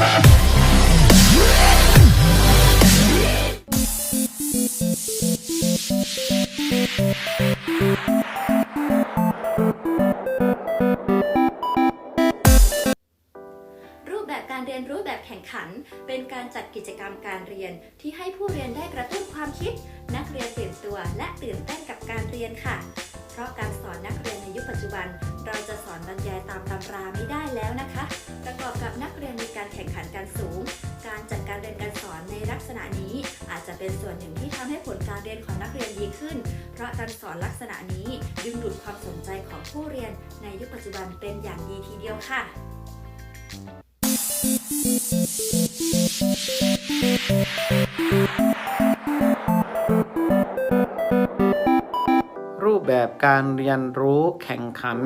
รูปแบบการเรียนรู้แบบแข่งขัน เป็นการจัดกิจกรรมการเรียนที่ให้ผู้เรียนได้กระตุ้นความคิด นักเรียนตื่นตัวและตื่นเต้นกับการเรียนค่ะ เพราะการสอนนักเรียนในยุคปัจจุบัน เราจะสอนบรรยายตามตำราไม่ได้แล้วนะคะ ประกอบกับนักเรียนมีการแข่งขันกันสูง การจัดการเรียนการสอนในลักษณะนี้ อาจจะเป็นส่วนหนึ่งที่ทำให้ผลการเรียนของนักเรียนดีขึ้น เพราะการสอนลักษณะนี้ดึงดูดความสนใจของผู้เรียนในยุคปัจจุบันเป็นอย่างดีทีเดียวค่ะ รูปแบบการเรียนรู้แข่งขัน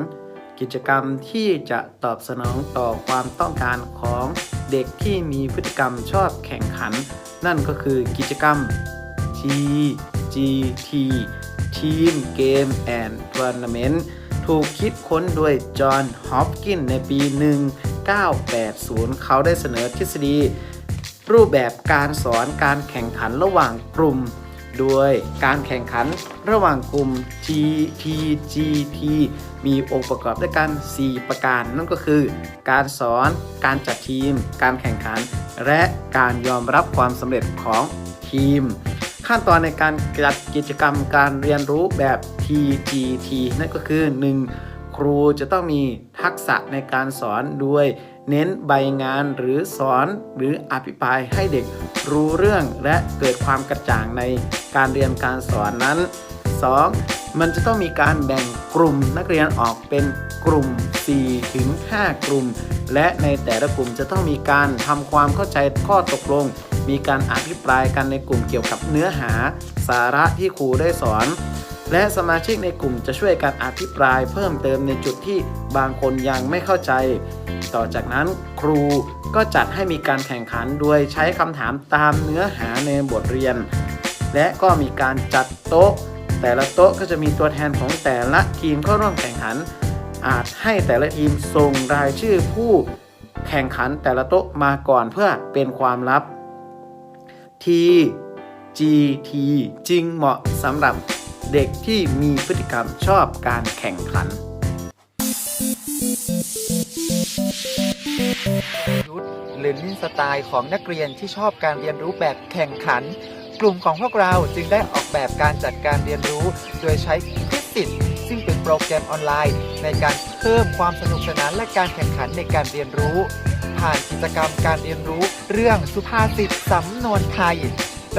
กิจกรรมที่จะตอบสนองต่อความต้องการของเด็กที่มีพฤติกรรมชอบแข่งขัน นั่นก็คือกิจกรรม TGT Team Game and Tournament ถูกคิดค้นโดยจอห์น ฮอปกินในปี 1980 เขาได้เสนอทฤษฎี รูปแบบการสอนการแข่งขันระหว่างกลุ่ม โดยการแข่งขันระหว่างกลุ่ม GTGT มีองค์ประกอบด้วยกัน 4 ประการ นั่นก็คือ การสอน การจัดทีม การแข่งขัน และการยอมรับความสำเร็จของทีม ขั้นตอนในการจัดกิจกรรมการเรียนรู้แบบ TGT นั่นก็คือ 1. ครูจะต้องมีทักษะในการสอนด้วย เน้นใบงานหรือสอนหรืออภิปรายให้เด็ก รู้เรื่องและเกิดความกระจ่างในการเรียนการสอนนั้น 2. มันจะต้องมีการแบ่งกลุ่มนักเรียนออกเป็นกลุ่ม 4 ถึง 5 กลุ่ม และในแต่ละกลุ่มจะต้องมีการทำความเข้าใจข้อตกลง มีการอภิปรายกันในกลุ่มเกี่ยวกับเนื้อหา สาระที่ครูได้สอน และสมาชิกในกลุ่มจะช่วยกันอภิปรายเพิ่มเติมในจุดที่ บางคนยังไม่เข้าใจ ต่อจากนั้นครูก็จัดให้มีการแข่งขันโดยใช้คำถามตามเนื้อหาในบทเรียน และก็มีการจัดโต๊ะ แต่ละโต๊ะก็จะมีตัวแทนของแต่ละทีมเข้าร่วมแข่งขัน อาจให้แต่ละทีมส่งรายชื่อผู้แข่งขันแต่ละโต๊ะมาก่อนเพื่อเป็นความลับ T GT จึงเหมาะสำหรับเด็กที่มีพฤติกรรมชอบการแข่งขัน รือนิสไตล์ของนักเรียนที่ชอบการเรียนรู้แบบแข่งขัน กลุ่มของพวกเราจึงได้ออกแบบการจัดการเรียนรู้ โดยใช้พิสิทซึ่งเป็นโปรแกรมออนไลน์ ในการเพิ่มความสนุกสนานและการแข่งขันในการเรียนรู้ ผ่านกิจกรรมการเรียนรู้ เรื่องสุภาษิตสำนวนไทย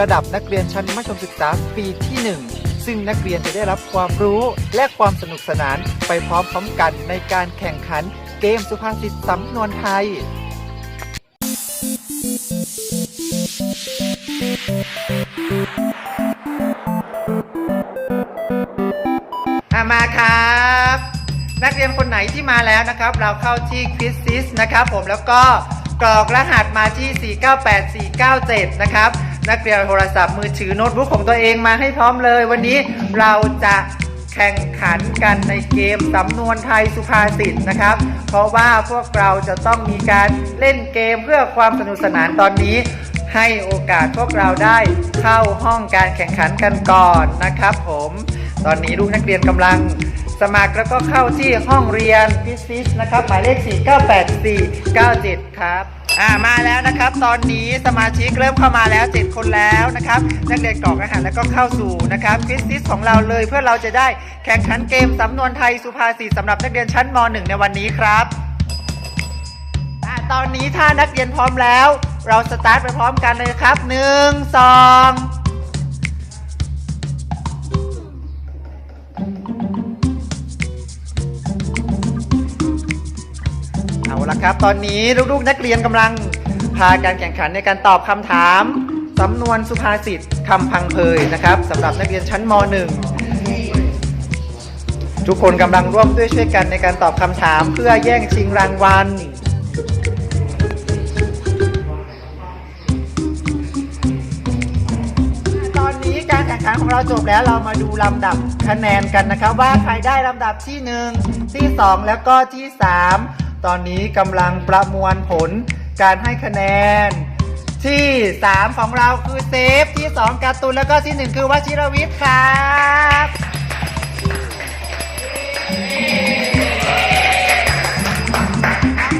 ระดับนักเรียนชั้นมัธยมศึกษาปีที่ 1ซึ่งนักเรียนจะได้รับความรู้และความสนุกสนานไปพร้อมๆกันในการแข่งขันเกมสุภาษิตสำนวนไทย อะครับ นักเรียนคนไหนที่มาแล้วนะครับ เราเข้าที่ q u i z z นะครับ ผมแล้วก็กรอกรหัสมาที่ 498497 นะครับ นักเรียนโทรศัพท์มือถือโน้ตบุ๊กของตัวเองมาให้พร้อมเลย วันนี้เราจะแข่งขันกันในเกมสำนวนไทยสุภาษิตนะครับ เพราะว่าพวกเราจะต้องมีการเล่นเกมเพื่อความสนุกสนานตอนนี้ ให้โอกาสพวกเราได้เข้าห้องการแข่งขันกันก่อนนะครับผม ตอนนี้ลูกนักเรียนกำลังสมัครแล้วก็เข้าที่ห้องเรียนพิซิสนะครับ หมายเลข 498497 ครับ อ่ามาแล้วนะครับ ตอนนี้สมาชิกเริ่มเข้ามาแล้ว 7 คนแล้วนะครับ นักเรียนกรอกอาหารแล้วก็เข้าสู่นะครับฟิสิสของเราเลยเพื่อเราจะได้แข่งขันเกมสำนวนไทยสุภาษิตสำหรับนักเรียนชั้นม .1 ในวันนี้ครับอ่าตอนนี้ถ้านักเรียนพร้อมแล้ว เราสตาร์ทไปพร้อมกันเลยครับ 1 2 ละครับ ตอนนี้ลูกๆนักเรียนกำลังพาการแข่งขันในการตอบคำถามสำนวนสุภาษิตคำพังเพยนะครับสำหรับนักเรียนชั้นม .1 ทุกคนกำลังร่วมด้วยช่วยกันในการตอบคำถามเพื่อแย่งชิงรางวัลตอนนี้การแข่งขันของเราจบแล้วเรามาดูลำดับคะแนนกันนะครับ ว่าใครได้ลำดับที่ 1 ที่ 2 แล้วก็ที่ 3 ตอนนี้กำลังประมวลผลการให้คะแนน ที่ 3 ของเราคือเซฟ ที่ 2การ์ตูนแล้วก็ที่ 1 คือวชิรวิทย์ครับ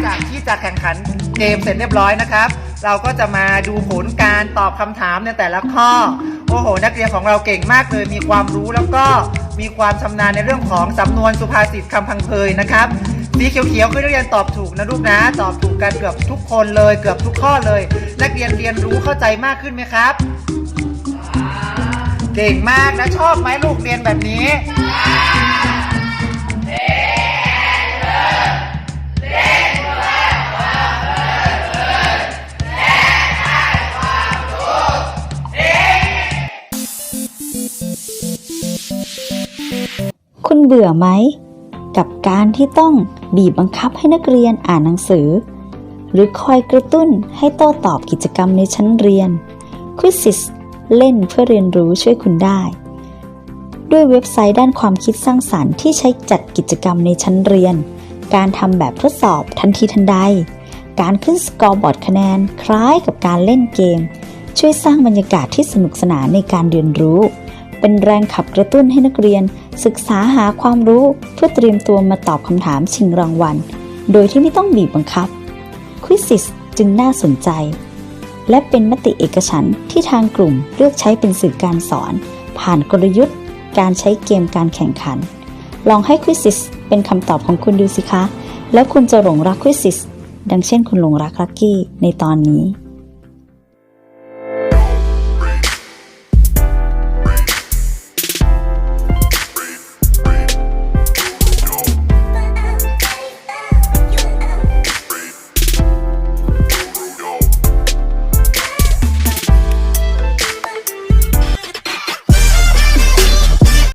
จากที่จะแข่งขันเกมเสร็จเรียบร้อยนะครับ เราก็จะมาดูผลการตอบคำถามในแต่ละข้อ โอ้โห นักเรียนของเราเก่งมากเลย มีความรู้แล้วก็มีความชำนาญในเรื่องของสำนวนสุภาษิตคำพังเพยนะครับ สีเขียวๆคือนักเรียนตอบถูกนะลูกนะ ตอบถูกกันเกือบทุกคนเลย เกือบทุกข้อเลย นักเรียนเรียนรู้เข้าใจมากขึ้นไหมครับ เก่งมากนะชอบไหมลูกเรียนแบบนี้คุณเบื่อไหม กับการที่ต้อง บีบบังคับให้นักเรียนอ่านหนังสือ หรือคอยกระตุ้นให้โต้ตอบกิจกรรมในชั้นเรียน Quizzes เล่นเพื่อเรียนรู้ช่วยคุณได้ ด้วยเว็บไซต์ด้านความคิดสร้างสารรค์ที่ใช้จัดกิจกรรมในชั้นเรียน การทำแบบทดสอบทันทีทันใด การขึ้นสกอร์บอร์ดคะแนนคล้ายกับการเล่นเกม ช่วยสร้างบรรยากาศที่สนุกสนานในการเรียนรู้ เป็นแรงขับกระตุ้นให้นักเรียน ศึกษาหาความรู้เพื่อเตรียมตัวมาตอบคำถามชิงรางวัล โดยที่ไม่ต้องบีบบังคับ Quizzes จึงน่าสนใจ และเป็นมติเอกฉันท์ที่ทางกลุ่มเลือกใช้เป็นสื่อการสอน ผ่านกลยุทธ์ การใช้เกมการแข่งขัน ลองให้ Quizzes เป็นคำตอบของคุณดูสิคะ แล้วคุณจะหลงรัก Quizzes ดังเช่นคุณหลงรักลักกี้ในตอนนี้